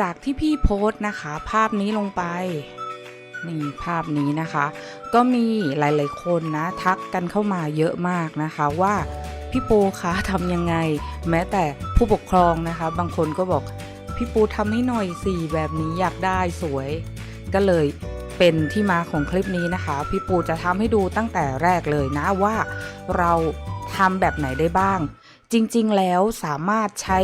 จากที่พี่โพสต์นะคะ ภาพนี้ลงไปนี่ภาพนี้นะคะ ก็มีหลายๆคนนะ ทักกันเข้ามาเยอะมากนะคะว่าพี่ปูคะทำยังไง แม้แต่ผู้ปกครองนะคะ บางคนก็บอกพี่ปูทำให้หน่อยสิแบบนี้อยากได้สวย ก็เลยเป็นที่มาของคลิปนี้นะคะ พี่ปูจะทำให้ดูตั้งแต่แรกเลยนะว่าเราทำแบบไหนได้บ้าง จริง ๆ แล้วสามารถใช้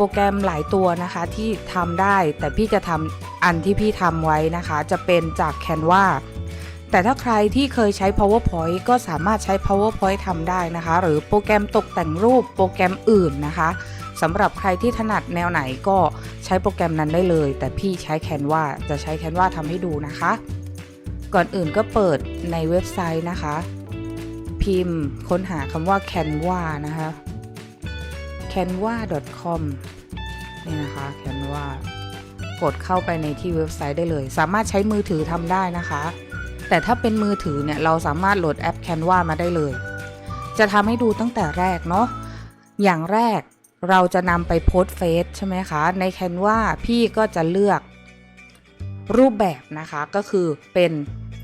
ปรแกรมหลายตัวนะคะที่ทำได้ แต่พี่จะทำอันที่พี่ทำไว้นะคะ จะเป็นจาก Canva แต่ถ้าใครที่เคยใช้ PowerPoint ก็สามารถใช้ PowerPoint ทำได้นะคะ หรือโปรแกรมตกแต่งรูปโปรแกรมอื่นนะคะสำหรับใครที่ถนัดแนวไหนก็ใช้โปรแกรมนั้นได้เลย แต่พี่ใช้ Canva จะใช้ Canva ทำให้ดูนะคะ ก่อนอื่นก็เปิดในเว็บไซต์นะคะ พิมพ์ค้นหาคำว่า Canva นะคะ canva.com นี่นะคะ Canva กดเข้าไปในที่เว็บไซต์ได้เลย สามารถใช้มือถือทำได้นะคะ แต่ถ้าเป็นมือถือเนี่ย เราสามารถโหลดแอป Canva มาได้เลย จะทำให้ดูตั้งแต่แรกเนาะอย่างแรกเราจะนำไปโพสเฟซใช่ไหมคะ ใน Canva พี่ก็จะเลือกรูปแบบนะคะ ก็คือเป็น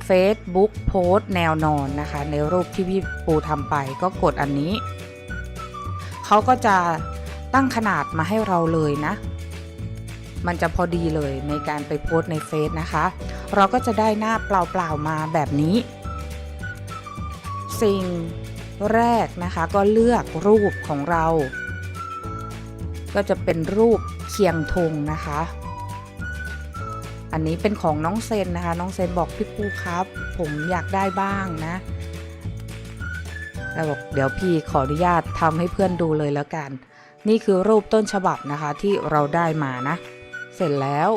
Facebook โพสแนวนอนนะคะ ในรูปที่พี่ปูทำไปก็กดอันนี้ เขาก็จะตั้งขนาดมาให้เราเลยนะ มันจะพอดีเลยในการไปโพสในเฟซนะคะ เราก็จะได้หน้าเปล่าๆมาแบบนี้ สิ่งแรกนะคะก็เลือกรูปของเรา ก็จะเป็นรูปเคียงธงนะคะ อันนี้เป็นของน้องเซนนะคะ น้องเซนบอกพี่ปูครับ ผมอยากได้บ้างนะ แล้วบอกเดี๋ยวพี่ขออนุญาตทำให้เพื่อนดูเลยแล้วกัน นี่คือรูปต้นฉบับนะคะที่เราได้มานะ เสร็จแล้ว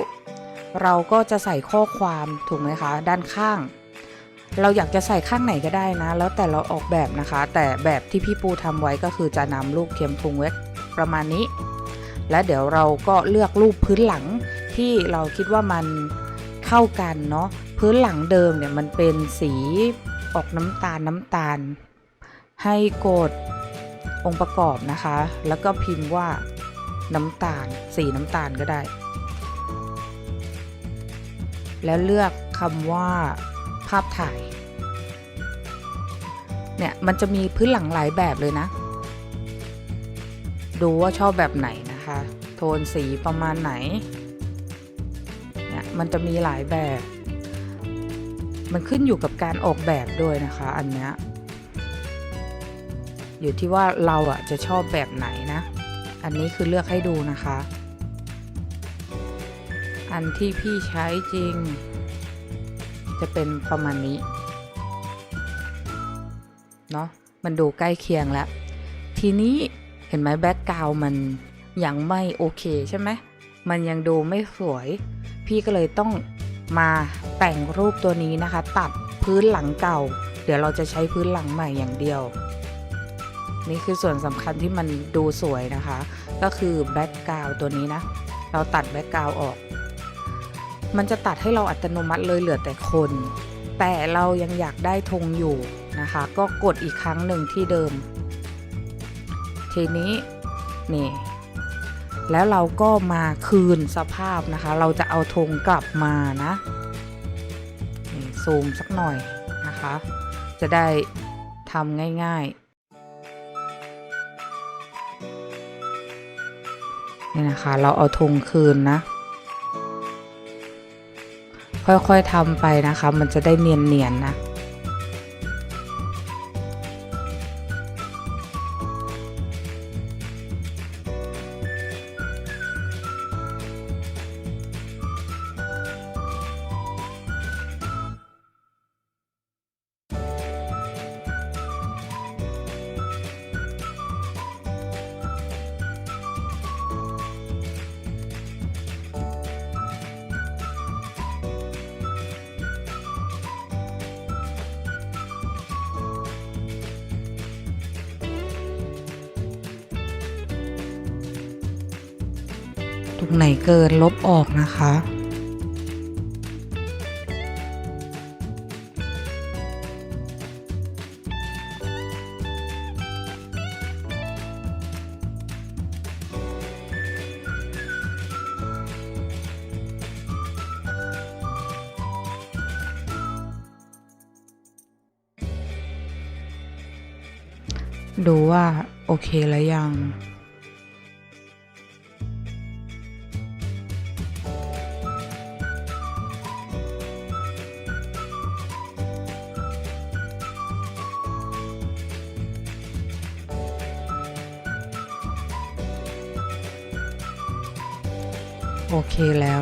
เราก็จะใส่ข้อความถูกไหมคะ ด้านข้าง เราอยากจะใส่ข้างไหนก็ได้นะ แล้วแต่เราออกแบบนะคะ แต่แบบที่พี่ปูทำไว้ก็คือจะนำรูปเข็มพุงไว้ประมาณนี้ และเดี๋ยวเราก็เลือกรูปพื้นหลังที่เราคิดว่ามันเข้ากันเนาะพื้นหลังเดิมเนี่ยมันเป็นสีออกน้ำตาลน้ำตาล ให้กดองค์ประกอบนะคะ แล้วก็พิมพ์ว่าน้ำตาล สีน้ำตาลก็ได้ แล้วเลือกคำว่าภาพถ่าย เนี่ย มันจะมีพื้นหลังหลายแบบเลยนะ ดูว่าชอบแบบไหนนะคะ โทนสีประมาณไหน เนี่ย มันจะมีหลายแบบ มันขึ้นอยู่กับการออกแบบด้วยนะคะ อันเนี้ย อยู่ที่ว่าเราอะจะชอบแบบไหนนะ อันนี้คือเลือกให้ดูนะคะ อันที่พี่ใช้จริง จะเป็นประมาณนี้เนาะมันดูใกล้เคียงแล้ว ทีนี้เห็นไหมแบ็กกราวมันยังไม่โอเคใช่ไหมมันยังดูไม่สวย พี่ก็เลยต้องมาแต่งรูปตัวนี้นะคะ ตัดพื้นหลังเก่า เดี๋ยวเราจะใช้พื้นหลังใหม่อย่างเดียว นี่คือส่วนสำคัญที่มันดูสวยนะคะ ก็คือแบ็กกราวตัวนี้นะ เราตัดแบ็กกราวออก มันจะตัดให้เราอัตโนมัติเลยเหลือแต่คน แต่เรายังอยากได้ธงอยู่นะคะ ก็กดอีกครั้งหนึ่งที่เดิม ทีนี้นี่ แล้วเราก็มาคืนสภาพนะคะ เราจะเอาธงกลับมานะนซูมสักหน่อยนะคะ จะได้ทำง่ายๆ นี่นะคะ เราเอาธงคืนนะ ค่อยๆทำไปนะคะ มันจะได้เนียนๆนะ ตรงไหนเกินลบออกนะคะ ดูว่าโอเคแล้วยัง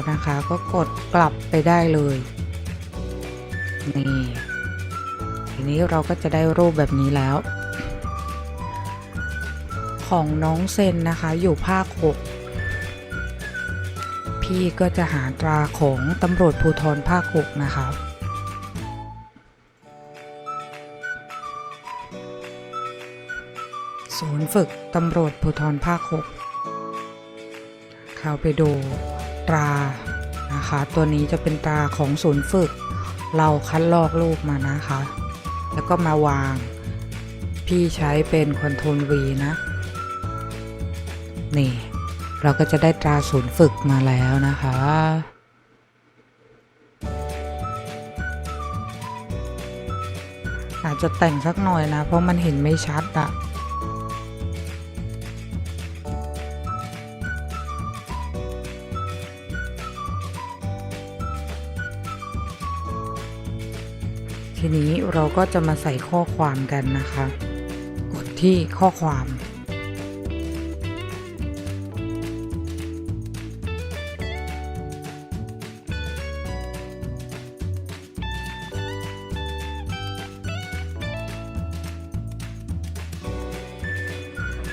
นะคะ ก็กดกลับไปได้เลยนี่ทีนี้เราก็จะได้รูปแบบนี้แล้ว ของน้องเซนนะคะอยู่ภาค 6 พี่ก็จะหาตราของตำรวจภูธรภาค 6 นะคะศูนย์ฝึกตำรวจภูธรภาค 6 เข้าไปดู ตรานะคะ ตัวนี้จะเป็นตราของศูนย์ฝึก เราคัดลอกรูปมานะคะ แล้วก็มาวาง พี่ใช้เป็นคอนโทรล V นะ นี่ เราก็จะได้ตราศูนย์ฝึกมาแล้วนะคะอาจจะแต่งสักหน่อยนะ เพราะมันเห็นไม่ชัดอะ ทีนี้เราก็จะมาใส่ข้อความกันนะคะ กดที่ข้อความ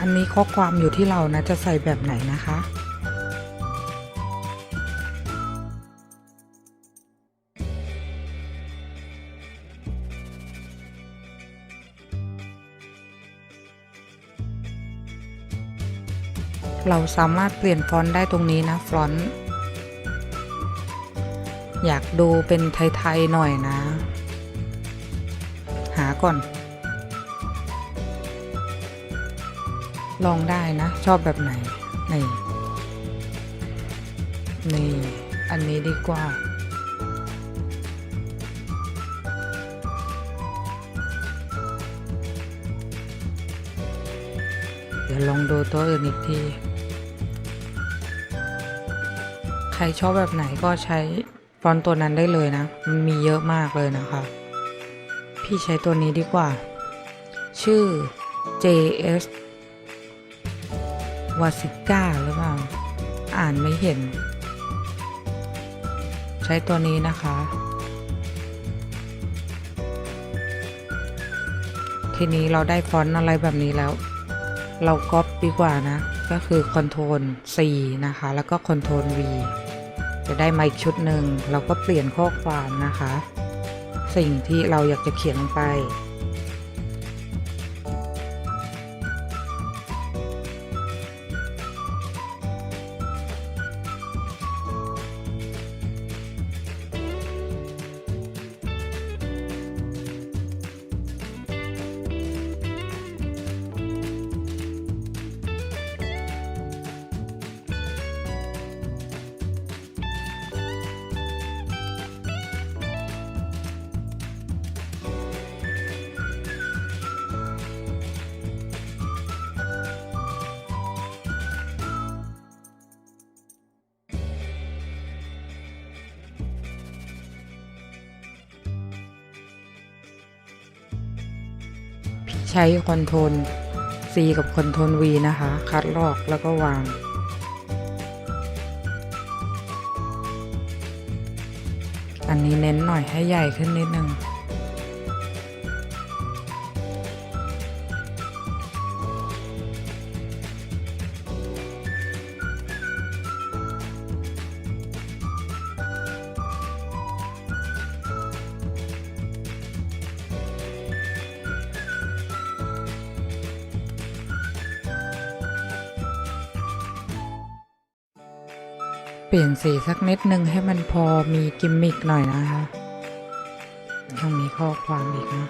อันนี้ข้อความอยู่ที่เรานะจะใส่แบบไหนนะคะ เราสามารถเปลี่ยนฟอนต์ได้ตรงนี้นะฟอนต์อยากดูเป็นไทยๆหน่อยนะ หาก่อน ลองได้นะ ชอบแบบไหน นี่ นี่ อันนี้ดีกว่าเดี๋ยวลองดูตัวอื่นอีกที ใครชอบแบบไหนก็ใช้ฟอนต์ตัวนั้นได้เลยนะ มันมีเยอะมากเลยนะคะ พี่ใช้ตัวนี้ดีกว่า ชื่อ JS วาสิก้าหรือเปล่า อ่านไม่เห็น ใช้ตัวนี้นะคะ ทีนี้เราได้ฟอนต์อะไรแบบนี้แล้ว เราก๊อปดีกว่านะ ก็คือ Ctrl C นะคะ แล้วก็ Ctrl V จะได้มาอีกชุดหนึ่งเราก็เปลี่ยนข้อความนะคะ สิ่งที่เราอยากจะเขียนลงไป ใช้คอนโทรล C กับคอนโทรล V นะคะ คัดลอกแล้วก็วาง อันนี้เน้นหน่อยให้ใหญ่ขึ้นนิดนึง ปลี่ยนสีสักนิดนึงให้มันพอมีกิมมิกหน่อยนะคะยังมีข้อความอีกนะ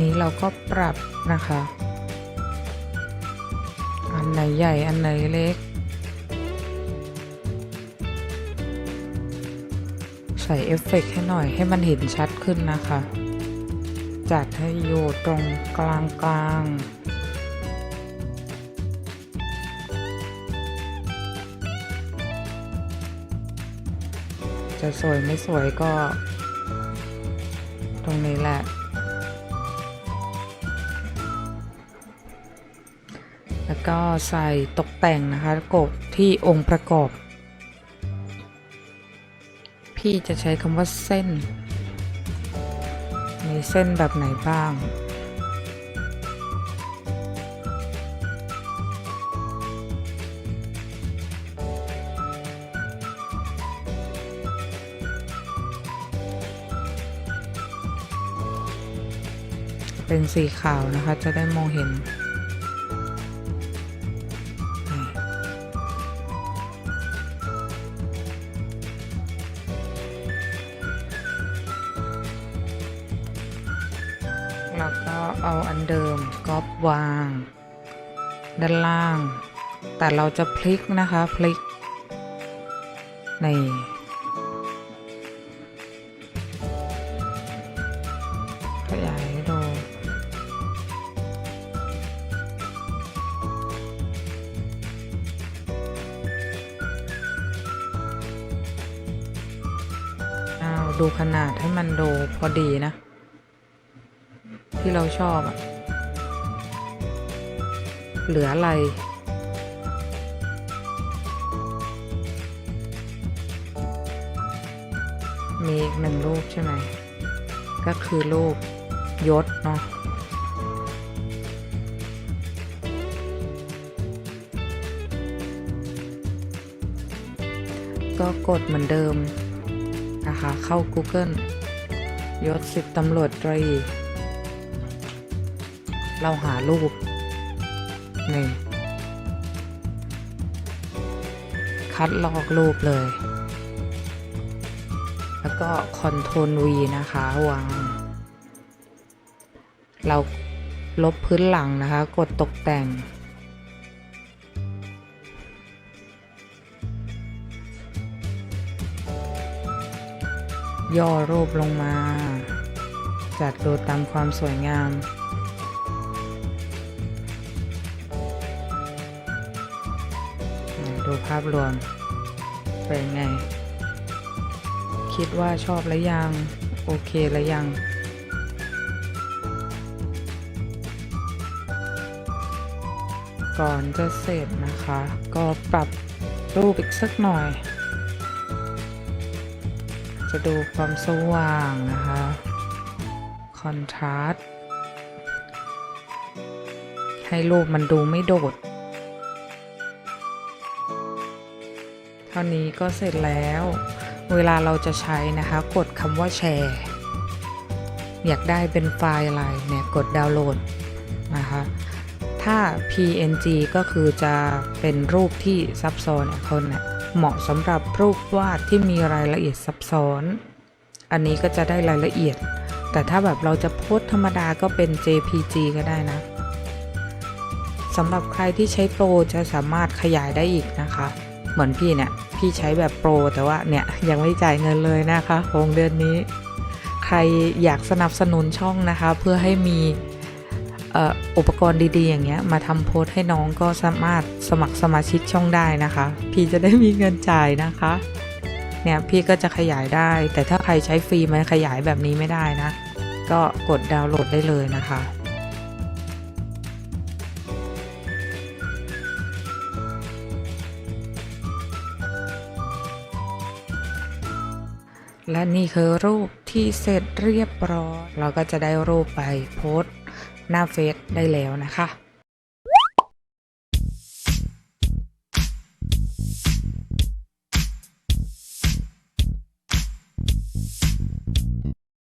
นี้เราก็ปรับนะคะ อันไหนใหญ่อันไหนเล็ก ใส่เอฟเฟกต์ให้หน่อยให้มันเห็นชัดขึ้นนะคะ จัดให้อยู่ตรงกลางกลางๆจะสวยไม่สวยก็ ตรงนี้แหละ แล้วก็ใส่ตกแต่งนะคะกบที่องค์ประกอบ พี่จะใช้คำว่าเส้น มีเส้นแบบไหนบ้างเป็นสีขาวนะคะจะได้มองเห็น วาง ด้านล่าง แต่เราจะพลิกนะคะพลิกนี่ขยายให้ดูอ้าดูขนาดให้มันดูพอดีนะ ที่เราชอบอะ เหลืออะไร มีอีกหนึ่งรูปใช่ไหม ก็คือรูปยศเนาะก็กดเหมือนเดิมนะคะ เข้า Google ยศสิบตำรวจตรี เราหารูป นี่คัดลอกรูปเลย แล้วก็คอนโทรล V นะคะวาง เราลบพื้นหลังนะคะ กดตกแต่ง ย่อรูปลงมา จัดดูตามความสวยงาม ดูภาพรวมเป็นไง คิดว่าชอบแล้วยัง โอเคแล้วยัง ก่อนจะเสร็จนะคะ ก็ปรับรูปอีกสักหน่อย จะดูความสว่างนะคะ คอนทราสต์ให้รูปมันดูไม่โดด ท่านี้ก็เสร็จแล้ว เวลาเราจะใช้นะคะ กดคำว่าแชร์ อยากได้เป็นไฟล์อะไรเนี่ยกดดาวน์โหลดนะคะถ้า PNG ก็คือจะเป็นรูปที่ซับซ้อนเนี่ยคนเนี่ยเหมาะสำหรับรูปวาดที่มีรายละเอียดซับซ้อน อันนี้ก็จะได้รายละเอียด แต่ถ้าแบบเราจะโพสธรรมดาก็เป็น JPG ก็ได้นะสำหรับใครที่ใช้โปรจะสามารถขยายได้อีกนะคะ เหมือนพี่เนี่ย พี่ใช้แบบโปร แต่ว่าเนี่ยยังไม่จ่ายเงินเลยนะคะของเดือนนี้ ใครอยากสนับสนุนช่องนะคะ เพื่อให้มีอุปกรณ์ดีๆ อย่างเงี้ย มาทำโพสให้น้องก็สามารถสมัครสมาชิกช่องได้นะคะ พี่จะได้มีเงินจ่ายนะคะ เนี่ยพี่ก็จะขยายได้ แต่ถ้าใครใช้ฟรีมันขยายแบบนี้ไม่ได้นะ ก็กดดาวน์โหลดได้เลยนะคะ และนี่คือรูปที่เสร็จเรียบร้อย เราก็จะได้รูปไปโพสต์หน้าเฟซได้แล้วนะคะ